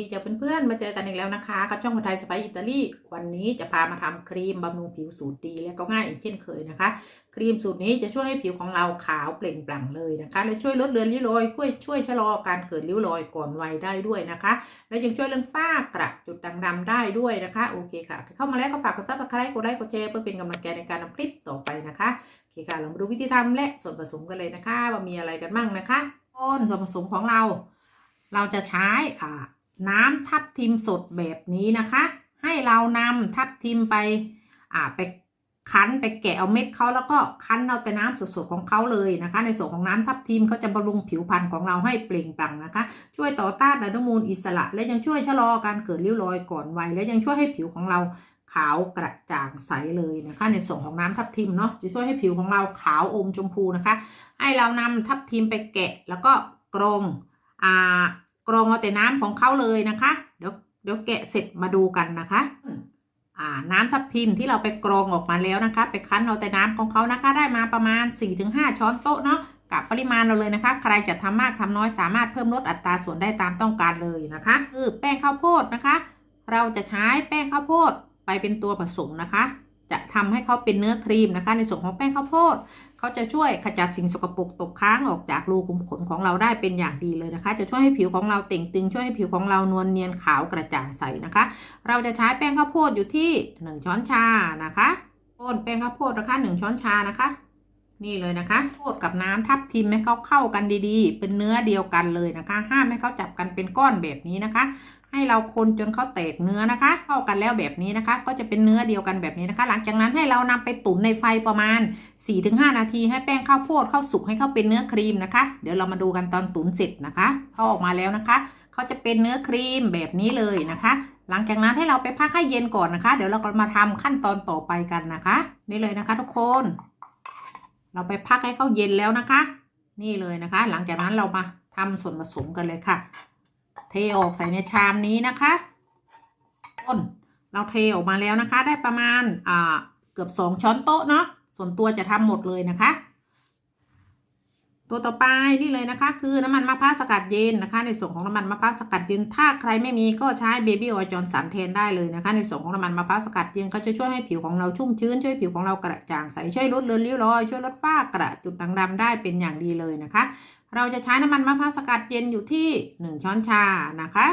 ดีจ้ะเพื่อนๆ มาเจอกันอีกแล้วนะคะ กับช่องคนไทยสไปซ์อิตาลี วันนี้จะพามาทำครีมบำรุงผิวสูตรดีและก็ง่ายอีกเช่นเคยนะคะ ครีมสูตรนี้จะช่วยให้ผิวของเราขาวเปล่งปลั่งเลยนะคะ และช่วยลดเลือนริ้วรอยช่วยช่วยชะลอการเกิดริ้วรอยก่อนวัยได้ด้วยนะคะ และยังช่วยเรื่องฝ้ากระจุดด่างดำได้ด้วยนะคะ โอเคค่ะ เข้ามาแล้วก็ฝากกดซับสไครต์กดไลค์กดแชร์เพื่อเป็นกำลังใจในการทำคลิปต่อไปนะคะโอเคค่ะเรามาดูวิธีทำและส่วนผสมกันเลยนะคะ ว่ามีอะไรกันบ้างนะคะต้นส่วนผสมของเราเราจะใช้อ่า น้ำทับทิมสดแบบนี้นะคะ ให้เรานำทับทิมไปอ่าไปคั้นไปแกะเอาเม็ดเขาแล้วก็คั้นเอาแต่น้ำสดๆของเขาเลยนะคะ ในส่วนของน้ำทับทิมเขาจะบำรุงผิวพรรณของเราให้เปล่งปลั่งนะคะ ช่วยต่อต้านอนุมูลอิสระ และยังช่วยชะลอการเกิดริ้วรอยก่อนวัยและยังช่วยให้ผิวของเราขาวกระจ่างใสเลยนะคะ ในส่วนของน้ำทับทิมเนาะจะช่วยให้ผิวของเราขาวอมชมพูนะคะ ให้เรานำทับทิมไปแกะแล้วก็กรองอ่า กรองเอาแต่น้ำของเขาเลยนะคะ เดี๋ยวเดี๋ยวแกะเสร็จมาดูกันนะคะอ่าน้ำทับทิมที่เราไปกรองออกมาแล้วนะคะ ไปคั้นเอาแต่น้ำของเขานะคะ ได้มาประมาณ 4-5 ช้อนโต๊ะเนาะกับปริมาณเราเลยนะคะ ใครจะทำมากทำน้อยสามารถเพิ่มลดอัตราส่วนได้ตามต้องการเลยนะคะคือแป้งข้าวโพดนะคะ เราจะใช้แป้งข้าวโพดไปเป็นตัวผสมนะคะ จะทำให้เขาเป็นเนื้อครีมนะคะ ในส่วนของแป้งข้าวโพดเขาจะช่วยขจัดสิ่งสกปรกตกค้างออกจากรูขุมขนของเราได้เป็นอย่างดีเลยนะคะ จะช่วยให้ผิวของเราเต่งตึงช่วยให้ผิวของเรานวลเนียนขาวกระจ่างใสนะคะ เราจะใช้แป้งข้าวโพดอยู่ที่ 1 ช้อนชานะคะต้นแป้งข้าวโพดนะคะ 1 ช้อนชานะคะ นี่เลยนะคะโพดกับน้ำทับทิมให้เขาเข้ากันดีๆ เป็นเนื้อเดียวกันเลยนะคะ ห้ามให้เขาจับกันเป็นก้อนแบบนี้นะคะ ให้เราคนจนเขาแตกเนื้อนะคะเข้ากันแล้วแบบนี้นะคะ ก็จะเป็นเนื้อเดียวกันแบบนี้นะคะ หลังจากนั้นให้เรานำไปตุ๋นในไฟประมาณ 4-5 นาทีให้แป้งข้าวโพดเข้าสุกให้เข้าเป็นเนื้อครีมนะคะ เดี๋ยวเรามาดูกันตอนตุ๋นเสร็จนะคะเขาออกมาแล้วนะคะเขาจะเป็นเนื้อครีมแบบนี้เลยนะคะ หลังจากนั้นให้เราไปพักให้เย็นก่อนนะคะ เดี๋ยวเราก็มาทำขั้นตอนต่อไปกันนะคะ นี่เลยนะคะ ทุกคน เราไปพักให้เขาเย็นแล้วนะคะ นี่เลยนะคะ หลังจากนั้นเรามาทำส่วนผสมกันเลยค่ะ เทออกใส่ในชามนี้นะคะต้นเราเทออกมาแล้วนะคะ ได้ประมาณอ่าเกือบสองช้อนโต๊ะเนาะส่วนตัวจะทำหมดเลยนะคะ ตัวต่อไปนี่เลยนะคะ คือน้ำมันมะพร้าวสกัดเย็นนะคะ ในส่วนของน้ำมันมะพร้าวสกัดเย็นถ้าใครไม่มีก็ใช้เบบี้ออยล์จอนสันแทนได้เลยนะคะ ในส่วนของน้ำมันมะพร้าวสกัดเย็นเขาจะช่วยให้ผิวของเราชุ่มชื้นช่วยผิวของเรากระจ่างใสช่วยลดเลือนริ้วรอยช่วยลดฝ้ากระจุดด่างดำได้เป็นอย่างดีเลยนะคะ เราจะใช้น้ำมันมะพร้าวสกัดเย็นอยู่ที่หนึ่งช้อนชานะคะ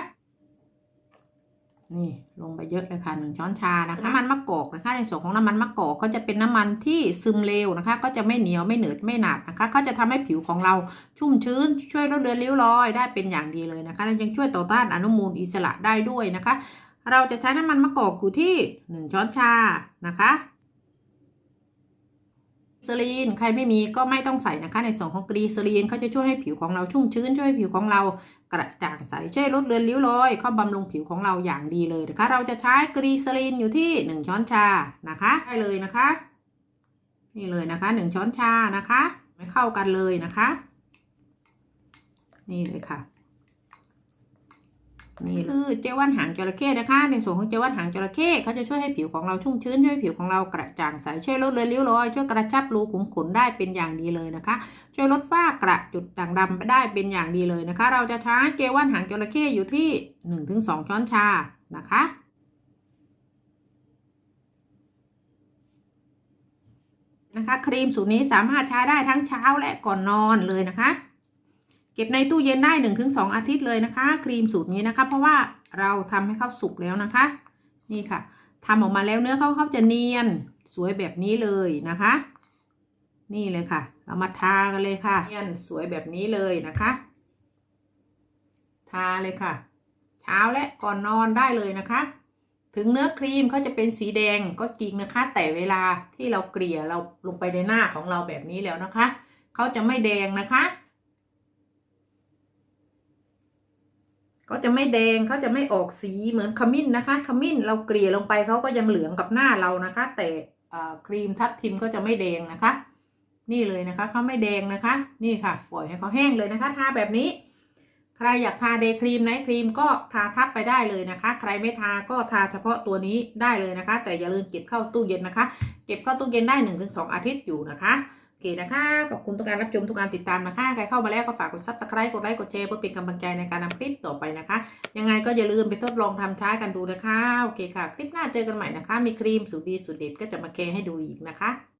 นี่ลงไปเยอะเลยค่ะหนึ่งช้อนชานะคะน้ำมันมะกอกนะคะในส่วนของน้ำมันมะกอกก็จะเป็นน้ำมันที่ซึมเร็วนะคะ ก็จะไม่เหนียวไม่เหนืดไม่หนาดนะคะ ก็จะทำให้ผิวของเราชุ่มชื้น ช่วยลดเลือนริ้วรอยได้เป็นอย่างดีเลยนะคะและยังช่วยต่อต้านอนุมูลอิสระได้ด้วยนะคะ เราจะใช้น้ำมันมะกอกอยู่ที่หนึ่งช้อนชานะคะกรี ซลีนใครไม่มีก็ไม่ต้องใส่นะคะในส่วนของกรีซลีนเขาจะช่วยให้ผิวของเราชุ่มชื้นช่วยให้ผิวของเรากระจ่างใสช่วยลดเลือนริ้วรอยเข้าบำรุงผิวของเราอย่างดีเลยนะคะ เราจะใช้กรีซลีนอยู่ที่หนึ่งช้อนชานะคะได้เลยนะคะ นี่เลยนะคะหนึ่งช้อนชานะคะ ไม่เข้ากันเลยนะคะ นี่เลยค่ะ นี่คือเจวันหางจระเข้นะคะ ในส่วนของเจวันหางจระเข้เขาจะช่วยให้ผิวของเราชุ่มชื้นช่วยให้ผิวของเรากระจ่างใสช่วยลดเลือนริ้วรอยช่วยกระชับรูขุมขนได้เป็นอย่างดีเลยนะคะ ช่วยลดฝ้ากระจุดด่างดำได้เป็นอย่างดีเลยนะคะ เราจะใช้เจว่านหางจระเข้อยู่ที่ 1-2 ช้อนชานะคะนะคะครีมสูตรนี้สามารถใช้ได้ทั้งเช้าและก่อนนอนเลยนะคะ เก็บในตู้เย็นได้ 1-2 อาทิตย์เลยนะคะ ครีมสูตรนี้นะคะ เพราะว่าเราทำให้เขาสุกแล้วนะคะ นี่ค่ะทำออกมาแล้วเนื้อเขาเขาจะเนียนสวยแบบนี้เลยนะคะ นี่เลยค่ะ เรามาทากันเลยค่ะเนียนสวยแบบนี้เลยนะคะ ทาเลยค่ะ เช้าและก่อนนอนได้เลยนะคะ ถึงเนื้อครีมเขาจะเป็นสีแดงก็จริงนะคะ แต่เวลาที่เราเกลี่ยเราลงไปในหน้าของเราแบบนี้แล้วนะคะเขาจะไม่แดงนะคะ ก็จะไม่แดงเขาจะไม่ออกสีเหมือนขมิ้นนะคะ ขมิ้นเราเกลี่ยลงไปเขาก็ยังเหลืองกับหน้าเรานะคะ แต่ครีมทับทิมก็จะไม่แดงนะคะ นี่เลยนะคะเขาไม่แดงนะคะ นี่ค่ะปล่อยให้เขาแห้งเลยนะคะ ทาแบบนี้ ใครอยากทาเดย์ครีมไนท์ครีมก็ทาทับไปได้เลยนะคะ ใครไม่ทาก็ทาเฉพาะตัวนี้ได้เลยนะคะ แต่อย่าลืมเก็บเข้าตู้เย็นนะคะ เก็บเข้าตู้เย็นได้ 1-2 อาทิตย์อยู่นะคะ โอเคนะคะ ขอบคุณทุกการรับชมทุกการติดตามนะคะ ใครเข้ามาแล้วก็ฝากกดซับสไครต์กดไลค์กดแชร์เพื่อเป็นกำลังใจในการนำคลิปต่อไปนะคะ ยังไงก็อย่าลืมไปทดลองทำใช้กันดูนะคะ โอเคค่ะ คลิปหน้าเจอกันใหม่นะคะ มีครีมสูตรดีสูตรเด็ดก็จะมาแชร์ให้ดูอีกนะคะ